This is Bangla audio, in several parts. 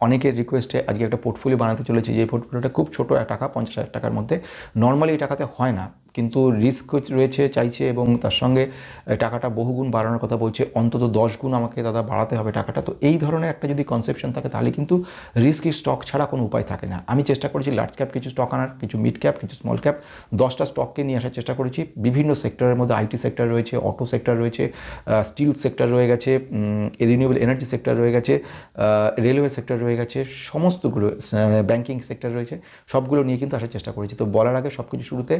অনেকের রিকোয়েস্টে আজকে একটা পোর্টফোলিও বানাতে চলেছি, যে পোর্টফোলিওটা খুব ছোটো, টাকা পঞ্চাশ হাজার টাকার মধ্যে। নর্মালি এই টাকাতে হয় না। কিন্তু রিস্ক রয়েছে, চাইছে এবং তার সঙ্গে টাকাটা বহুগুণ বাড়ানোর কথা বলছে। অন্তত দশ গুণ আমাকে দাদা বাড়াতে হবে টাকাটা। তো এই ধরনের একটা যদি কনসেপশন থাকে, তাহলে কিন্তু রিস্কি স্টক ছাড়া কোনো উপায় থাকে না। আমি চেষ্টা করেছি লার্জ ক্যাপ কিছু স্টক আনার, কিছু মিড ক্যাপ কিছু স্মল ক্যাপ দশটা স্টককে নিয়ে আসার চেষ্টা করেছি। বিভিন্ন সেক্টরের মধ্যে আইটি সেক্টর রয়েছে অটো সেক্টর রয়েছে স্টিল সেক্টর রয়ে গেছে রিনিউয়েবল এনার্জি সেক্টর রয়ে গেছে রেলওয়ে সেক্টর রয়ে গেছে, সমস্তগুলো ব্যাংকিং সেক্টর রয়েছে, সবগুলো নিয়ে কিন্তু আসার চেষ্টা করেছি। তো বলার আগে সব কিছু শুরুতে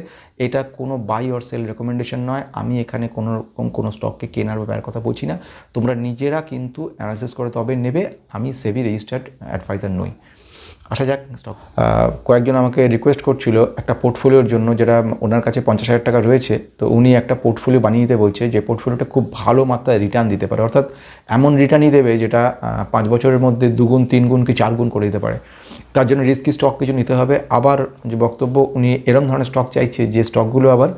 এটা কোনো বাই অর সেল রেকমেন্ডেশন নয়। আমি এখানে কোনো রকম কোনো স্টককে কেনার বা বের কথা বলছি না। তোমরা নিজেরা কিন্তু অ্যানালিসিস করে তবে নেবে। আমি সেবি রেজিস্টার্ড অ্যাডভাইজার নই। আসা যাক। স্টক কয়েকজন আমাকে রিকোয়েস্ট করছিল একটা পোর্টফোলিওর জন্য যেটা ওনার কাছে পঞ্চাশ হাজার টাকা রয়েছে। তো উনি একটা পোর্টফোলিও বানিয়ে দিতে বলছে যে পোর্টফোলিওটা খুব ভালো মাত্রায় রিটার্ন দিতে পারে। অর্থাৎ এমন রিটার্নই দেবে যেটা পাঁচ বছরের মধ্যে দুগুণ তিন গুণ কি চার গুণ করে দিতে পারে। তার জন্য রিস্কি স্টক কিছু নিতে হবে। আবার যে বক্তব্য উনি এরম ধরনের স্টক চাইছে যে স্টকগুলো আবার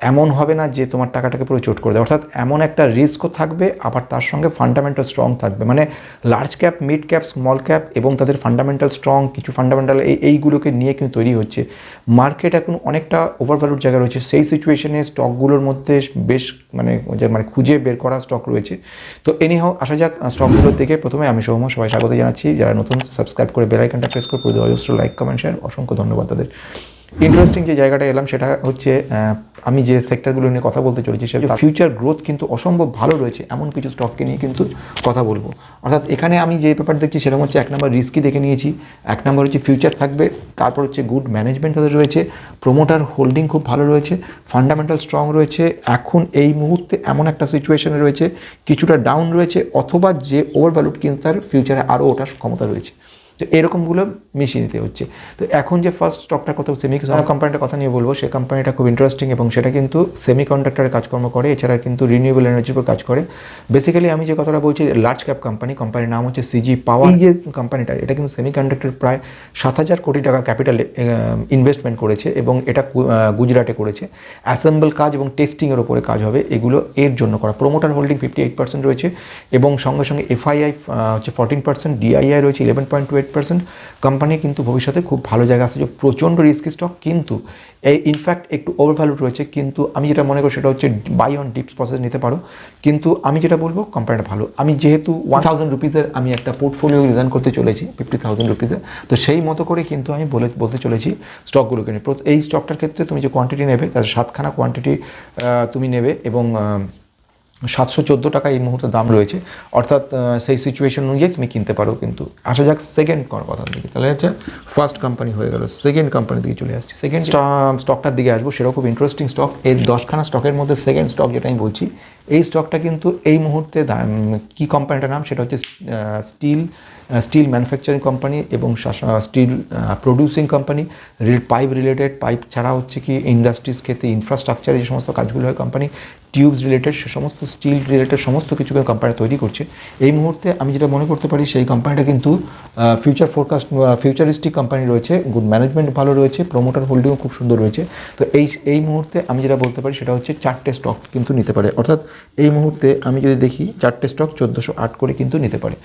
এমন হবে না যে তোমার টাকাটাকে পুরো চোট করে দেয়। অর্থাৎ এমন একটা রিস্কও থাকবে, আবার তার সঙ্গে ফান্ডামেন্টাল স্ট্রং থাকবে। মানে large cap mid cap small cap এবং তাদের ফান্ডামেন্টাল স্ট্রং কিছু ফান্ডামেন্টাল এই, এইগুলোকে নিয়ে কিন্তু তৈরি হচ্ছে। মার্কেট এখন অনেকটা ওভারভ্যালুড জায়গা রয়েছে। সেই সিচুয়েশনে স্টকগুলোর মধ্যে বেশ মানে মানে খুঁজে বের করা স্টক রয়েছে। তো এনিহাও আসা যাক স্টকগুলোর দিকে। প্রথমে আমি সৌম সবাই স্বাগত জানাচ্ছি। যারা নতুন সাবস্ক্রাইব করে বেলাইকনটা প্রেস করে অজস্র লাইক কমেন্ট শেয়ার অসংখ্য ধন্যবাদ তাদের। ইন্টারেস্টিং যে জায়গাটা এলাম সেটা হচ্ছে আমি যে সেক্টরগুলো নিয়ে কথা বলতে চলেছি সেটা ফিউচার গ্রোথ কিন্তু অসম্ভব ভালো রয়েছে এমন কিছু স্টককে নিয়ে কিন্তু কথা বলব। অর্থাৎ এখানে আমি যে ব্যাপার দেখছি সেরকম হচ্ছে এক নম্বর রিস্কি দেখে নিয়েছি এক নম্বর হচ্ছে ফিউচার থাকবে তারপর হচ্ছে গুড ম্যানেজমেন্ট তাদের রয়েছে প্রোমোটার হোল্ডিং খুব ভালো রয়েছে ফান্ডামেন্টাল স্ট্রং রয়েছে এখন এই মুহূর্তে এমন একটা সিচুয়েশনে রয়েছে কিছুটা ডাউন রয়েছে অথবা যে ওভারভ্যালুড কিন্তু তার ফিউচারে আরও ওঠার ক্ষমতা রয়েছে। তো এরকমগুলো মিশিয়ে নিতে হচ্ছে। তো এখন যে ফার্স্ট স্টকটার কথা সেমি কোম্পানিটার কথা নিয়ে বলব সে কোম্পানিটা খুব ইন্টারেস্টিং এবং সেটা কিন্তু সেমি কন্ডাক্টরের কাজকর্ম করে এছাড়া কিন্তু রিনিউয়েবল এনার্জির উপর কাজ করে। বেসিক্যালি আমি যে কথাটা বলছি লার্জ ক্যাপ কোম্পানি কোম্পানির নাম হচ্ছে সিজি পাওয়ার যে কোম্পানিটা এটা কিন্তু সেমি কন্ডাক্টর প্রায় সাত হাজার কোটি টাকা ক্যাপিটাল ইনভেস্টমেন্ট করেছে এবং এটা গুজরাটে করেছে। অ্যাসেম্বল কাজ এবং টেস্টিংয়ের ওপরে কাজ হবে এগুলো এর জন্য করা। Promoter holding fifty eight percent রয়েছে এবং সঙ্গে সঙ্গে এফআইআই হচ্ছে ফোরটিন পার্সেন্ট ডিআইআই রয়েছে eleven point two eight percent company কিন্তু ভবিষ্যতে খুব ভালো জায়গা আসছে যে প্রচণ্ড রিস্কি স্টক কিন্তু এই ইনফ্যাক্ট একটু ওভারভ্যালুড রয়েছে, কিন্তু আমি যেটা মনে করি সেটা হচ্ছে বাই অন ডিপস প্রসেস নিতে পারো। কিন্তু আমি যেটা বলব কোম্পানিটা ভালো। আমি যেহেতু ওয়ান থাউজেন্ড রুপিসের আমি একটা পোর্টফোলিও রিজার্ন করতে চলেছি ফিফটি থাউজেন্ড রুপিসের তো সেই মতো করে কিন্তু আমি বলে, বলতে চলেছি স্টকগুলোকে নিয়ে। এই স্টকটার ক্ষেত্রে তুমি যে কোয়ান্টিটি নেবে, তার সাতখানা কোয়ান্টিটি তুমি নেবে এবং সাতশো চোদ্দ টাকা এই মুহূর্তে দাম রয়েছে। অর্থাৎ সেই সিচুয়েশন অনুযায়ী তুমি কিনতে পারো কিন্তু আসা যাক সেকেন্ড কথার দিকে। তাহলে হচ্ছে ফার্স্ট কোম্পানি হয়ে গেল সেকেন্ড কোম্পানির দিকে চলে আসছি। সেকেন্ড স্টকটার দিকে আসব সেরকম ইন্টারেস্টিং স্টক এর দশখানা স্টকের মধ্যে সেকেন্ড স্টক যেটা আমি বলছি এই স্টকটা কিন্তু এই মুহূর্তে কি কোম্পানিটার নাম? সেটা হচ্ছে স্টিল স্টিল ম্যানুফ্যাকচারিং কোম্পানি এবং steel producing company reel pipe related pipe ছাড়া হচ্ছে কি ইন্ডাস্ট্রিজ ক্ষেত্রে ইনফ্রাস্ট্রাকচারে যে সমস্ত কাজগুলো হয় কোম্পানি টিউবস রিলেটেড সে সমস্ত স্টিল রিলেটেড সমস্ত কিছুকে কোম্পানি তৈরি করছে। এই মুহূর্তে আমি যেটা মনে করতে পারি, সেই কোম্পানিটা কিন্তু ফিউচার ফোরকাস্ট ফিউচারিস্টিক কোম্পানি রয়েছে গুড ম্যানেজমেন্ট ভালো রয়েছে প্রোমোটার হোল্ডিংও খুব সুন্দর রয়েছে। তো এই এই মুহূর্তে আমি যেটা বলতে পারি, সেটা হচ্ছে চারটে স্টক কিন্তু নিতে পারে। অর্থাৎ এই মুহূর্তে আমি যদি দেখি চারটে স্টক চোদ্দোশো আট করে কিন্তু নিতে পারে।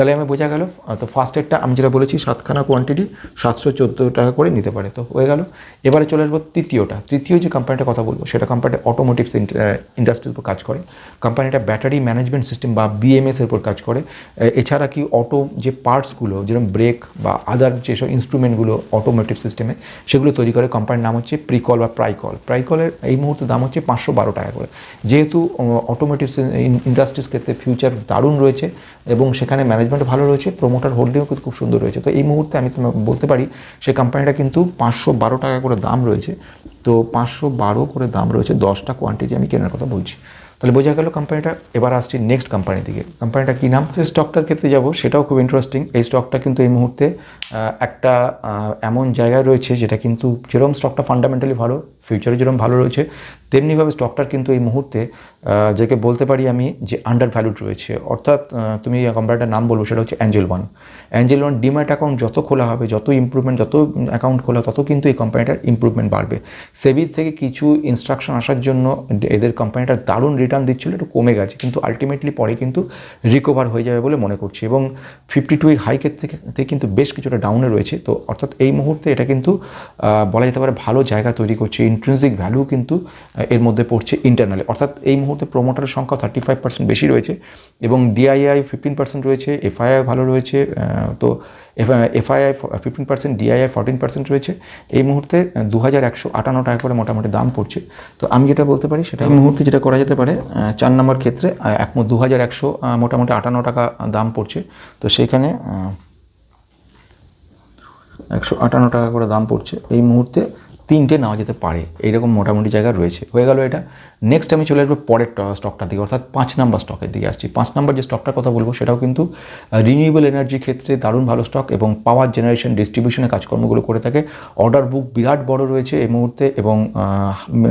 তাহলে আমি বোঝা গেল তো ফার্স্ট এডটা আমি যেটা বলেছি, সাতখানা কোয়ান্টিটি সাতশো চোদ্দ টাকা করে নিতে পারে। তো হয়ে গেল। এবারে চলে আসব তৃতীয়টা। তৃতীয় যে কোম্পানিটার কথা বলব, সেটা কোম্পানিটা অটোমোটিভস ইন্ডাস্ট্রির উপর কাজ করে। কোম্পানিটা ব্যাটারি ম্যানেজমেন্ট সিস্টেম বা বিএমএস এর উপর কাজ করে। এছাড়া কি অটো যে পার্টসগুলো যেরকম ব্রেক বা আদার যেসব ইনস্ট্রুমেন্টগুলো অটোমোটিভ সিস্টেমে সেগুলো তৈরি করে। কোম্পানির নাম হচ্ছে প্রিকল বা প্রাইকল প্রাইকলের এই মুহূর্তে দাম হচ্ছে পাঁচশো বারো টাকা করে। যেহেতু অটোমোটিভ ইন্ডাস্ট্রিজ ক্ষেত্রে ফিউচার দারুণ রয়েছে এবং সেখানে ম্যানেজমেন্ট ভালো রয়েছে প্রোমোটার হোল্ডিংও কিন্তু খুব সুন্দর রয়েছে। তো এই মুহূর্তে আমি তোমাকে বলতে পারি সেই কোম্পানিটা কিন্তু পাঁচশো বারো টাকা করে দাম রয়েছে। তো পাঁচশো বারো করে দাম রয়েছে, দশটা কোয়ান্টিটি আমি কেনার কথা বলছি। তাহলে বোঝা গেল কোম্পানিটা এবার আসছি নেক্সট কোম্পানির দিকে। কোম্পানিটা কী নাম? যে স্টকটার ক্ষেত্রে যাব, সেটাও খুব ইন্টারেস্টিং এই স্টকটা কিন্তু এই মুহূর্তে একটা এমন জায়গায় রয়েছে, যেটা কিন্তু যেরকম স্টকটা ফান্ডামেন্টালি ভালো ফিউচারে যেরকম ভালো রয়েছে, তেমনিভাবে স্টকটার কিন্তু এই মুহূর্তে যাকে বলতে পারি আমি যে আন্ডার ভ্যালুড রয়েছে। অর্থাৎ তুমি কোম্পানিটার নাম বলব সেটা হচ্ছে Angel One Angel One demat account যত খোলা হবে, যত ইমপ্রুভমেন্ট যত অ্যাকাউন্ট খোলা, তত কিন্তু এই কোম্পানিটার ইমপ্রুভমেন্ট বাড়বে। সেবির থেকে কিছু ইনস্ট্রাকশন আসার জন্য এদের কোম্পানিটার দারুণ রিটার্ন দিচ্ছিল, একটু কমে গেছে, কিন্তু আলটিমেটলি পরে কিন্তু রিকভার হয়ে যাবে বলে মনে করছি। এবং ফিফটি টু হাইকের থেকে থেকে কিন্তু বেশ কিছুটা ডাউনে রয়েছে। তো অর্থাৎ এই মুহূর্তে এটা কিন্তু বলা যেতে পারে ভালো জায়গা তৈরি করছে ইন্ট্রেন্সিক ভ্যালু কিন্তু এর মধ্যে পড়ছে ইন্টারনালি অর্থাৎ এই মুহূর্তে প্রোমোটারের সংখ্যা থার্টি ফাইভ পার্সেন্ট বেশি রয়েছে এবং ডিআইআই ফিফটিন পার্সেন্ট রয়েছে এফআইআই ভালো রয়েছে তো FII fifteen percent DII fourteen percent রয়েছে। এই মুহূর্তে দু হাজার একশো আটান্ন টাকা করে মোটামুটি দাম পড়ছে। তো আমি যেটা বলতে পারি সেটা এই মুহূর্তে যেটা করা যেতে পারে চার নম্বর ক্ষেত্রে এক দু হাজার একশো মোটামুটি আটান্ন টাকা দাম পড়ছে। তো সেইখানে একশো আটান্ন টাকা করে দাম পড়ছে। এই মুহূর্তে তিনটে নেওয়া যেতে পারে। এইরকম মোটামুটি জায়গা রয়েছে। হয়ে গেল এটা। নেক্সট আমি চলে আসব পরের ট- স্টকটার দিকে, অর্থাৎ পাঁচ নাম্বার স্টকের দিকে আসছি। পাঁচ নাম্বার যে স্টকটার কথা বলব, সেটাও কিন্তু রিনিউয়েবল এনার্জির ক্ষেত্রে দারুণ ভালো স্টক এবং পাওয়ার জেনারেশন ডিস্ট্রিবিউশনের কাজকর্মগুলো করে থাকে। অর্ডার বুক বিরাট বড় রয়েছে এই মুহূর্তে এবং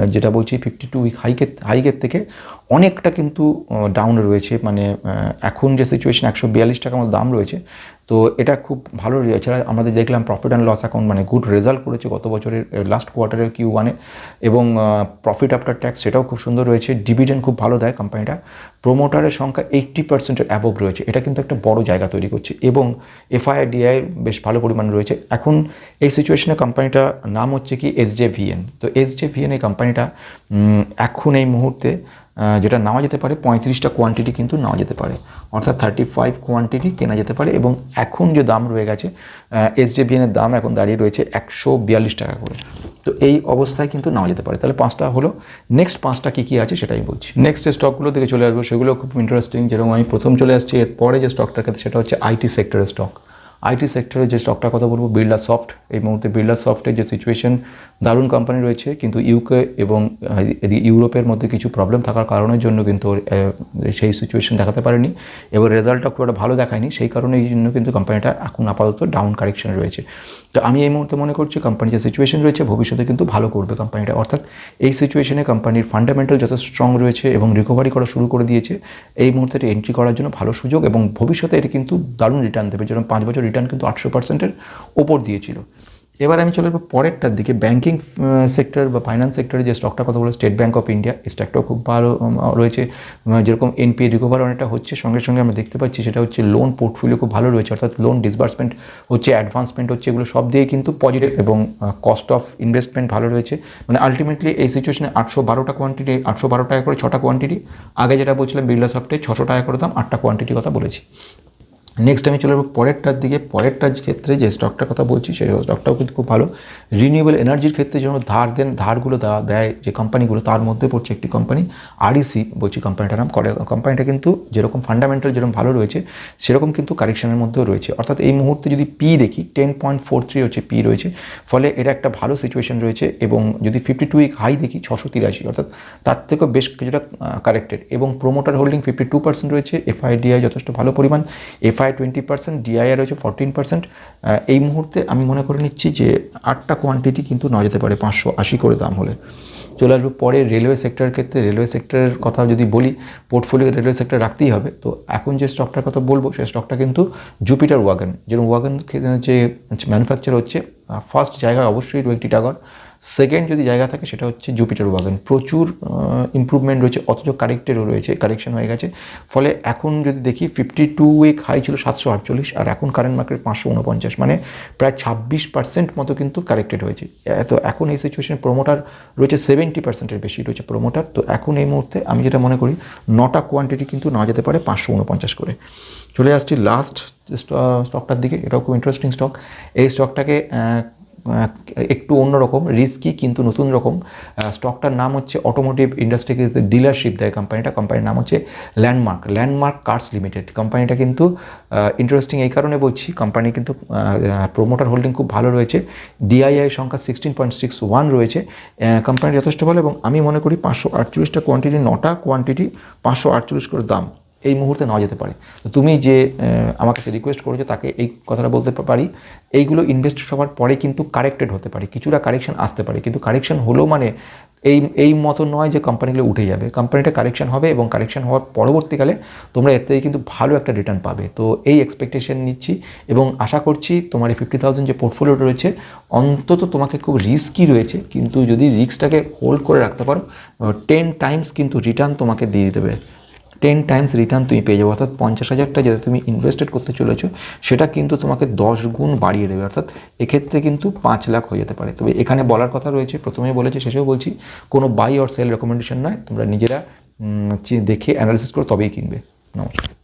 যেটা বলছি ফিফটি টু উইক হাইকের হাইকের থেকে অনেকটা কিন্তু ডাউনে রয়েছে। মানে এখন যে সিচুয়েশন একশো বিয়াল্লিশ টাকার মতো দাম রয়েছে তো এটা খুব ভালো এছাড়া আমাদের দেখলাম প্রফিট অ্যান্ড লস অ্যাকাউন্ট মানে গুড রেজাল্ট করেছে গত বছরের লাস্ট কোয়ার্টারের কিউ ওয়ানে এবং প্রফিট আফটার ট্যাক্স সেটাও খুব সুন্দর রয়েছে ডিভিডেন্ড খুব ভালো দেয় কোম্পানিটা প্রোমোটারের সংখ্যা এইট্টি পার্সেন্টের অ্যাবভ রয়েছে। এটা কিন্তু একটা বড় জায়গা তৈরি করছে। এবং এফআইআর ডিআই বেশ ভালো পরিমাণে রয়েছে। এখন এই সিচুয়েশনে কোম্পানিটার নাম হচ্ছে কি এস জে ভিএন তো এস জে ভিএন এই কোম্পানিটা এখন এই মুহূর্তে যেটা নেওয়া যেতে পারে, পঁয়ত্রিশটা কোয়ান্টিটি কিন্তু নেওয়া যেতে পারে। অর্থাৎ থার্টি ফাইভ কোয়ান্টিটি কেনা যেতে পারে এবং এখন যে দাম রয়ে গেছে এস এর দাম এখন দাঁড়িয়ে রয়েছে একশো বিয়াল্লিশ টাকা করে। তো এই অবস্থায় কিন্তু নেওয়া যেতে পারে। তাহলে পাঁচটা হলো নেক্সট পাঁচটা কী কী আছে সেটাই বলছি। নেক্সট যে স্টকগুলো থেকে চলে আসব, সেগুলো খুব ইন্টারেস্টিং যেরকম আমি প্রথম চলে আসছি, এরপরে যে স্টকটার ক্ষেত্রে, সেটা হচ্ছে আইটি সেক্টরের স্টক আইটি সেক্টরে যে স্টকটার কথা বলব বিড়লা সফট এই মুহূর্তে বিড়লা সফটের যে সিচুয়েশন দারুণ কোম্পানি রয়েছে, কিন্তু ইউকে এবং ইউরোপের মধ্যে কিছু প্রবলেম থাকার কারণের জন্য কিন্তু সেই সিচুয়েশন দেখাতে পারেনি। এবং রেজাল্টটা খুব একটা ভালো দেখায়নি, সেই কারণে এই জন্য কিন্তু কোম্পানিটা এখন আপাতত ডাউন কারেকশন রয়েছে। তো আমি এই মুহূর্তে মনে করছি কোম্পানির যে সিচুয়েশন রয়েছে, ভবিষ্যতে কিন্তু ভালো করবে কোম্পানিটা অর্থাৎ এই সিচুয়েশনে কোম্পানির ফান্ডামেন্টাল যত স্ট্রং রয়েছে এবং রিকভারি করা শুরু করে দিয়েছে। এই মুহূর্তে এন্ট্রি করার জন্য ভালো সুযোগ এবং ভবিষ্যতে এটি কিন্তু দারুণ রিটার্ন দেবে। যেরকম পাঁচ বছর রিটার্ন কিন্তু আটশো পার্সেন্টের ওপর দিয়েছিল। এবার আমি চলে যাব পরেরটার দিকে ব্যাঙ্কিং সেক্টর বা ফাইন্যান্স সেক্টরে যে স্টকটার কথা বলে স্টেট ব্যাঙ্ক অফ ইন্ডিয়া স্টকটাও খুব ভালো রয়েছে। যেরকম এনপিএ রিকভার অনেকটা হচ্ছে, সঙ্গে সঙ্গে আমরা দেখতে পাচ্ছি সেটা হচ্ছে লোন পোর্টফোলিও খুব ভালো রয়েছে, অর্থাৎ লোন ডিসবার্সমেন্ট হচ্ছে অ্যাডভান্সমেন্ট হচ্ছে, এগুলো সব দিয়ে কিন্তু পজিটিভ এবং কস্ট অফ ইনভেস্টমেন্ট ভালো রয়েছে। মানে আলটিমেটলি এই সিচুয়েশনে আটশো বারোটা কোয়ান্টিটি আটশো বারো টাকা করে ছটা কোয়ান্টিটি আগে যেটা বলছিলাম বিড়লা সফটে ছশো টাকা করে দাম, আটটা কোয়ান্টিটির কথা বলেছি। নেক্সট আমি চলে যাব পরেরটার দিকে। পরেরটার ক্ষেত্রে যে স্টকটার কথা বলছি সেই স্টকটাও কিন্তু খুব ভালো। রিনিউয়েবল এনার্জির ক্ষেত্রে যেমন ধার দেন, ধারগুলো দেয় যে কোম্পানিগুলো তার মধ্যে পড়ছে একটি কোম্পানি আরইসি বলছি কোম্পানিটার নাম। করে কোম্পানিটা কিন্তু যেরকম ফান্ডামেন্টাল যেরকম ভালো রয়েছে, সেরকম কিন্তু কারেকশনের মধ্যেও রয়েছে। অর্থাৎ এই মুহূর্তে যদি পি দেখি টেন পয়েন্ট ফোর থ্রি হচ্ছে পি রয়েছে। ফলে এটা একটা ভালো সিচুয়েশন রয়েছে এবং যদি ফিফটি টু উইক হাই দেখি, ছশো তিরাশি, অর্থাৎ তার থেকেও বেশ কিছুটা কারেক্টেড এবং promoter holding fifty two percent রয়েছে এফআইডিআই যথেষ্ট ভালো পরিমাণ। এফআই টোয়েন্টি পার্সেন্ট ডিআইআর রয়েছে ফোরটিন পার্সেন্ট এই মুহূর্তে আমি মনে করে নিচ্ছি যে আটটা কোয়ান্টিটি কিন্তু নেওয়া যেতে পারে পাঁচশো আশি করে দাম হলে। চলে আসব পরে রেলওয়ে সেক্টরের ক্ষেত্রে। রেলওয়ে সেক্টরের কথা যদি বলি পোর্টফোলিও রেলওয়ে সেক্টর রাখতেই হবে। তো এখন যে স্টকটার কথা বলব, সেই স্টকটা কিন্তু জুপিটার ওয়াগন যেরকম ওয়াগন যে ম্যানুফ্যাকচার হচ্ছে ফার্স্ট জায়গায় অবশ্যই রয়েছে টিটাগড় সেকেন্ড যদি জায়গা থাকে সেটা হচ্ছে জুপিটার ওয়াগন প্রচুর ইমপ্রুভমেন্ট রয়েছে, অথচ কারেক্টেরও রয়েছে কারেকশন হয়ে গেছে। ফলে এখন যদি দেখি ফিফটি টু উইক হাই ছিল সাতশো আটচল্লিশ, আর এখন কারেন্ট মার্কেট পাঁচশো উনপঞ্চাশ। মানে প্রায় ছাব্বিশ পার্সেন্ট মতো কিন্তু কারেক্টেড হয়েছে। তো এখন এই সিচুয়েশনে প্রোমোটার রয়েছে সেভেন্টি পার্সেন্টের বেশি রয়েছে প্রোমোটার তো এখন এই মুহূর্তে আমি যেটা মনে করি, নটা কোয়ান্টিটি কিন্তু না যেতে পারে পাঁচশো উনপঞ্চাশ করে। চলে আসছি লাস্ট স্টকটার দিকে। এটাও খুব ইন্টারেস্টিং স্টক এই স্টকটাকে একটু অন্যরকম রিস্কি কিন্তু নতুন রকম স্টকটার নাম হচ্ছে অটোমোটিভ ইন্ডাস্ট্রি ডিলারশিপ দেয় কোম্পানিটা কোম্পানির নাম হচ্ছে ল্যান্ডমার্ক ল্যান্ডমার্ক কার্স লিমিটেড কোম্পানিটা কিন্তু ইন্টারেস্টিং এই কারণে বলছি কোম্পানি কিন্তু প্রোমোটার হোল্ডিং খুব ভালো রয়েছে। ডিআইআই সংখ্যা সিক্সটিন পয়েন্ট সিক্স ওয়ান রয়েছে। কোম্পানি যথেষ্ট ভালো এবং আমি মনে করি পাঁচশো আটচল্লিশটা কোয়ান্টিটি নটা কোয়ান্টিটি পাঁচশো আটচল্লিশ করে দাম। এই মুহূর্তে নেওয়া যেতে পারে। তো তুমি যে আমার কাছে রিকোয়েস্ট করেছ, তাকে এই কথাটা বলতে পারি। এইগুলো ইনভেস্ট হওয়ার পরে কিন্তু কারেক্টেড হতে পারে। কিছুটা কারেকশন আসতে পারে। কিন্তু কারেকশন হলেও মানে এই এই মতো নয় যে কোম্পানিগুলো উঠে যাবে। কোম্পানিটা কারেকশন হবে এবং কারেকশন হওয়ার পরবর্তীকালে তোমরা এর থেকে কিন্তু ভালো একটা রিটার্ন পাবে। তো এই এক্সপেকটেশন নিচ্ছি এবং আশা করছি তোমার এই ফিফটি থাউজেন্ড যে পোর্টফোলিওটা রয়েছে, অন্তত তোমাকে খুব রিস্কি রয়েছে। কিন্তু যদি রিস্কটাকে হোল্ড করে রাখতে পারো টেন টাইমস কিন্তু রিটার্ন তোমাকে দিয়ে দেবে টেন টাইমস রিটার্ন তুমি পেয়ে যাবে। অর্থাৎ পঞ্চাশ হাজারটা যেটা তুমি ইনভেস্টেড করতে চলেছো, সেটা কিন্তু তোমাকে দশ গুণ বাড়িয়ে দেবে। অর্থাৎ এক্ষেত্রে কিন্তু পাঁচ লাখ হয়ে যেতে পারে। তবে এখানে বলার কথা রয়েছে, প্রথমেই বলেছে, শেষেও বলছি, কোনো বাই অর সেল রেকমেন্ডেশন নয় তোমরা নিজেরা দেখে অ্যানালিসিস করো তবেই কিনবে। নমস্কার।